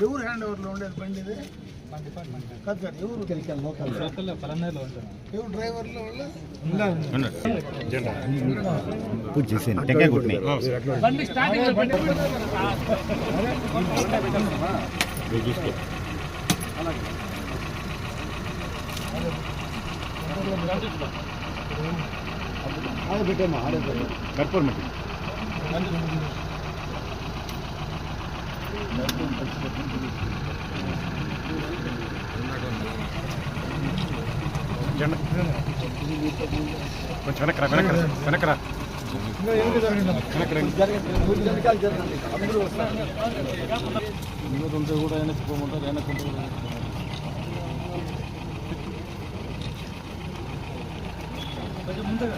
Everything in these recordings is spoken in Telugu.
ఎవరు హ్యాండ్ ఓవర్లో ఉండేది బండి ఇది కాదు కాదు ఎవరు లోకల్లో పలనేరులో ఉంటున్నాం ఎవరు డ్రైవర్లో వాళ్ళ పూజ చేసేయండి టెంకాయ కొట్టినాయి కర్పూరం మట్టి జెండా. కొంచెం వెనకరా వెనకరా వెనకరా వెనకరా కూడా ఆయన పోమంటారు ఆయన కూడా ముందుగా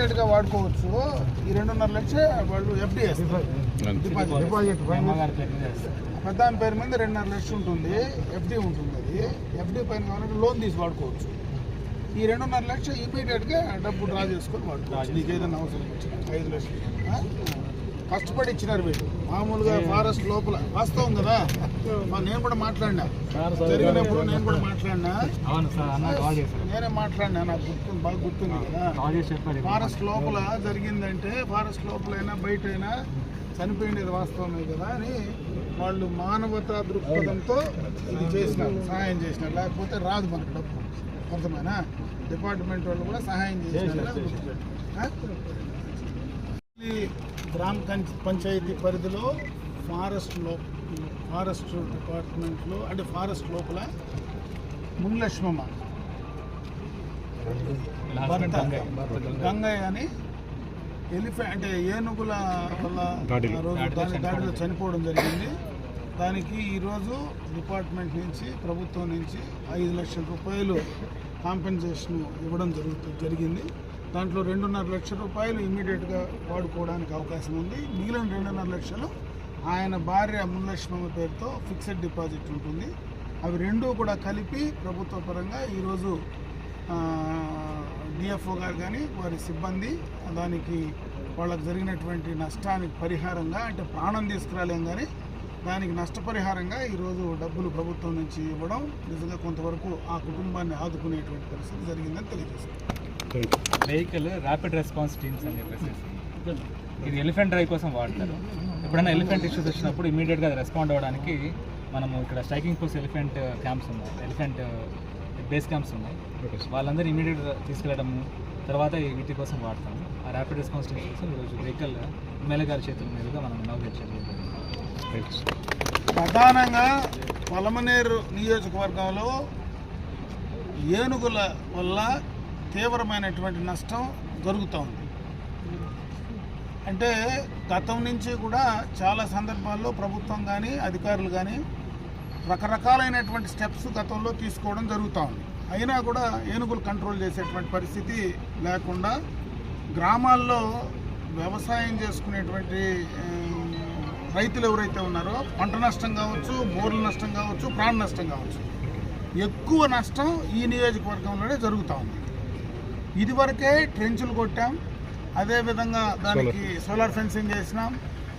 గా వాడుకోవచ్చు. ఈ రెండున్నర లక్ష వాళ్ళు ఎఫ్డిఎస్ డిపాజిట్. డిపాజిట్. పెద్ద పేరు మీద. రెండున్నర లక్షలు ఉంటుంది. ఎఫ్డి ఉంటుంది అది. ఎఫ్డి పైన కావాలంటే లోన్ తీసి వాడుకోవచ్చు. ఈ రెండున్నర లక్షలు ఇమీడియట్గా డబ్బు డ్రా చేసుకొని వాడుకోవచ్చు. నీకు ఏదైనా అవసరం వచ్చింది ఐదు లక్షలు. ఆ? కష్టపడి ఇచ్చినారు వీళ్ళు. మామూలుగా ఫారెస్ట్ లోపల. వాస్తవం కదా? నేను కూడా మాట్లాడినా. జరిగినప్పుడు నేను కూడా మాట్లాడినా? నేనే మాట్లాడినా నాకు గుర్తుంది బాగా గుర్తుంది కదా? ఫారెస్ట్ లోపల జరిగిందంటే ఫారెస్ట్ లోపలైనా బయట అయినా చనిపోయినది వాస్తవమే కదా అని వాళ్ళు మానవతా దృక్పథంతో ఇది చేసినారు సహాయం చేసినారు. లేకపోతే రాదు మనకు డబ్బు. అర్థమైనా? డిపార్ట్మెంట్ వాళ్ళు కూడా సహాయం చేసినారు అని గుర్తుపెట్టు. ఆ? ఈ గ్రామ పంచ- పంచాయతీ పరిధిలో ఫారెస్ట్లో ఫారెస్ట్ డిపార్ట్మెంట్లో అంటే ఫారెస్ట్ లోపల మున్లక్ష్మమ్మ. భర్త. గంగయ్య. అని ఎలిఫెంట్ అంటే ఏనుగుల వల్ల రోజు దాని దాడిలో చనిపోవడం. జరిగింది. దానికి ఈరోజు డిపార్ట్మెంట్ నుంచి ప్రభుత్వం నుంచి ఐదు లక్షల రూపాయలు కాంపెన్సేషన్ ఇవ్వడం జరుగుతు జరిగింది. దాంట్లో రెండున్నర లక్షల రూపాయలు ఇమీడియట్గా వాడుకోవడానికి అవకాశం ఉంది. మిగిలిన రెండున్నర లక్షలు ఆయన భార్య మున్లక్ష్మమ్మ పేరుతో ఫిక్స్డ్ డిపాజిట్ ఉంటుంది. అవి రెండూ కూడా కలిపి ప్రభుత్వ పరంగా ఈరోజు డిఎఫ్ఓ గారు కానీ వారి సిబ్బంది దానికి వాళ్ళకు జరిగినటువంటి నష్టానికి పరిహారంగా అంటే ప్రాణం తీసుకురాలేం కానీ దానికి నష్టపరిహారంగా ఈరోజు డబ్బులు ప్రభుత్వం నుంచి ఇవ్వడం నిజంగా కొంతవరకు ఆ కుటుంబాన్ని ఆదుకునేటువంటి పరిస్థితి జరిగిందని తెలియజేస్తుంది. వెహికల్ ర్యాపిడ్ రెస్పాన్స్ టీమ్స్ అని చెప్పేసి ఇది ఎలిఫెంట్ డ్రైవ్ కోసం వాడతారు. ఎప్పుడైనా ఎలిఫెంట్ ఇష్యూస్ వచ్చినప్పుడు ఇమీడియట్గా అది రెస్పాండ్ అవ్వడానికి మనము ఇక్కడ స్ట్రైకింగ్ ఫోర్స్ ఎలిఫెంట్ క్యాంప్స్ ఉన్నాయి. ఎలిఫెంట్ బేస్ క్యాంప్స్ ఉన్నాయి. వాళ్ళందరూ ఇమీడియట్గా తీసుకెళ్ళడం తర్వాత ఈ వీటి కోసం వాడతాము. ఆ ర్యాపిడ్ రెస్పాన్స్ టీమ్స్ కోసం ఈరోజు వెహికల్ ఎమ్మెల్యే గారి చేతుల మీదుగా మనం ఇనాగ్రేట్ చేయడం ప్రధానంగా పలమనేరు నియోజకవర్గంలో ఏనుగుల వల్ల తీవ్రమైనటువంటి నష్టం జరుగుతూ ఉంది. అంటే గతం నుంచి కూడా చాలా సందర్భాల్లో ప్రభుత్వం కానీ అధికారులు కానీ రకరకాలైనటువంటి స్టెప్స్ గతంలో తీసుకోవడం జరుగుతూ ఉంది. అయినా కూడా ఏనుగులు కంట్రోల్ చేసేటువంటి పరిస్థితి లేకుండా గ్రామాల్లో వ్యవసాయం చేసుకునేటువంటి రైతులు ఎవరైతే ఉన్నారో పంట నష్టం కావచ్చు బోర్ల నష్టం కావచ్చు ప్రాణ నష్టం కావచ్చు ఎక్కువ నష్టం ఈ నియోజకవర్గంలోనే జరుగుతూ ఉంది. ఇదివరకే ట్రెంచులు కొట్టాం అదేవిధంగా దానికి సోలార్ ఫెన్సింగ్ చేసినాం.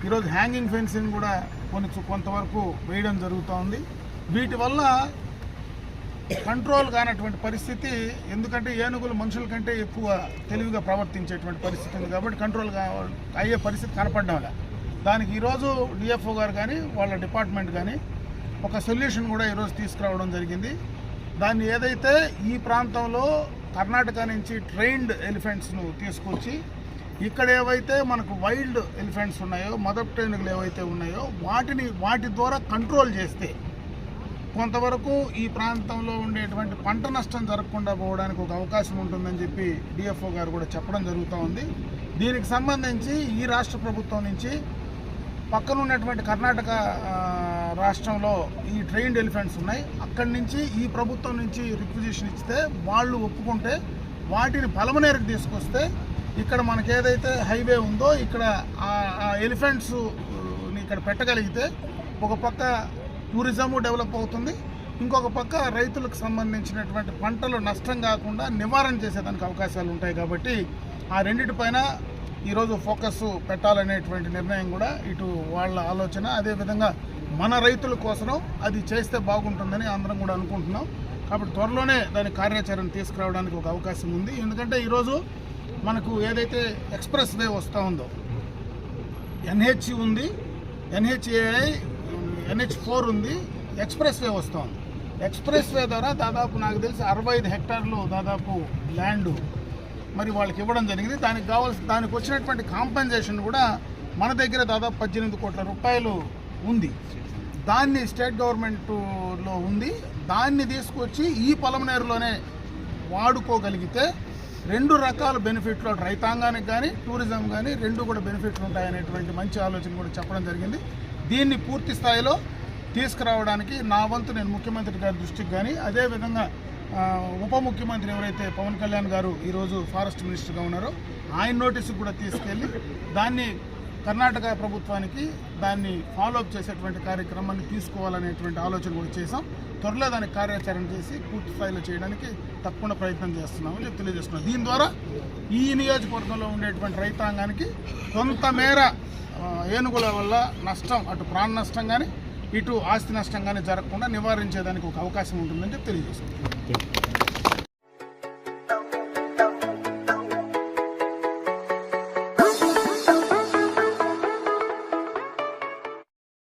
ఈరోజు హ్యాంగింగ్ ఫెన్సింగ్ కూడా కొంచెం కొంతవరకు వేయడం జరుగుతూ ఉంది. వీటి వల్ల కంట్రోల్ కానటువంటి పరిస్థితి ఎందుకంటే ఏనుగులు మనుషుల కంటే ఎక్కువ తెలివిగా ప్రవర్తించేటువంటి పరిస్థితి ఉంది కాబట్టి కంట్రోల్ అయ్యే పరిస్థితి కనపడడం. దానికి ఈరోజు డిఎఫ్ఓ గారు కానీ వాళ్ళ డిపార్ట్మెంట్ కానీ ఒక సొల్యూషన్ కూడా ఈరోజు తీసుకురావడం జరిగింది. దాన్ని ఏదైతే ఈ ప్రాంతంలో కర్ణాటక నుంచి ట్రైన్డ్ ఎలిఫెంట్స్ను తీసుకొచ్చి ఇక్కడ ఏవైతే మనకు వైల్డ్ ఎలిఫెంట్స్ ఉన్నాయో మదర్ ట్రైన్లు ఏవైతే ఉన్నాయో వాటిని వాటి ద్వారా కంట్రోల్ చేస్తే కొంతవరకు ఈ ప్రాంతంలో ఉండేటువంటి పంట నష్టం జరగకుండా పోవడానికి ఒక అవకాశం ఉంటుందని చెప్పి డిఎఫ్ఓ గారు కూడా చెప్పడం జరుగుతూ ఉంది. దీనికి సంబంధించి ఈ రాష్ట్ర ప్రభుత్వం నుంచి పక్కన ఉన్నటువంటి కర్ణాటక రాష్ట్రంలో ఈ ట్రైన్డ్ ఎలిఫెంట్స్ ఉన్నాయి. అక్కడి నుంచి ఈ ప్రభుత్వం నుంచి రిక్విజిషన్ ఇస్తే వాళ్ళు ఒప్పుకుంటే వాటిని పలమనేరకు తీసుకొస్తే ఇక్కడ మనకి ఏదైతే హైవే ఉందో ఇక్కడ ఆ ఎలిఫెంట్స్ ఇక్కడ పెట్టగలిగితే ఒక పక్క టూరిజము డెవలప్ అవుతుంది. ఇంకొక పక్క రైతులకు సంబంధించినటువంటి పంటలు నష్టం కాకుండా నివారణ చేసేదానికి అవకాశాలు ఉంటాయి కాబట్టి ఆ రెండిటిపైన ఈరోజు ఫోకస్ పెట్టాలనేటువంటి నిర్ణయం కూడా ఇటు వాళ్ళ ఆలోచన. అదేవిధంగా మన రైతుల కోసం అది చేస్తే బాగుంటుందని అందరం కూడా అనుకుంటున్నాం. కాబట్టి త్వరలోనే దాని కార్యాచరణ తీసుకురావడానికి ఒక అవకాశం ఉంది. ఎందుకంటే ఈరోజు మనకు ఏదైతే ఎక్స్ప్రెస్ వే వస్తూ ఉందో ఎన్హెచ్ ఉంది ఎన్హెచ్ఏఐ ఎన్హెచ్ ఫోర్ ఉంది ఎక్స్ప్రెస్ వే వస్తుంది ఎక్స్ప్రెస్ వే ద్వారా దాదాపు నాకు తెలిసి అరవై ఐదు హెక్టార్లు దాదాపు ల్యాండ్ మరి వాళ్ళకి ఇవ్వడం జరిగింది. దానికి కావాల్సిన దానికి వచ్చినటువంటి కాంపెన్సేషన్ కూడా మన దగ్గర దాదాపు పద్దెనిమిది కోట్ల రూపాయలు ఉంది. దాన్ని స్టేట్ గవర్నమెంట్లో ఉంది. దాన్ని తీసుకొచ్చి ఈ పొలంనేరులోనే వాడుకోగలిగితే రెండు రకాల బెనిఫిట్లు రైతాంగానికి కానీ టూరిజం కానీ రెండు కూడా బెనిఫిట్లు ఉంటాయనేటువంటి మంచి ఆలోచన కూడా చెప్పడం జరిగింది. దీన్ని పూర్తి స్థాయిలో తీసుకురావడానికి నా వంతు నేను ముఖ్యమంత్రి గారి దృష్టికి కానీ అదేవిధంగా ఉప ముఖ్యమంత్రి ఎవరైతే పవన్ కళ్యాణ్ గారు ఈరోజు ఫారెస్ట్ మినిస్టర్గా ఉన్నారో ఆయన నోటీసు కూడా తీసుకెళ్ళి దాన్ని కర్ణాటక ప్రభుత్వానికి దాన్ని ఫాలోఅప్ చేసేటువంటి కార్యక్రమాన్ని తీసుకోవాలనేటువంటి ఆలోచన కూడా చేశాం. త్వరలో దానికి కార్యాచరణ చేసి పూర్తి స్థాయిలో చేయడానికి తప్పకుండా ప్రయత్నం చేస్తున్నామని చెప్పి తెలియజేస్తున్నాం. దీని ద్వారా ఈ నియోజకవర్గంలో ఉండేటువంటి రైతాంగానికి కొంతమేర ఏనుగుల వల్ల నష్టం అటు ప్రాణ నష్టం కానీ ఇటు ఆస్తి నష్టం కానీ జరగకుండా నివారించేదానికి ఒక అవకాశం ఉంటుందని చెప్పి తెలియజేస్తుంది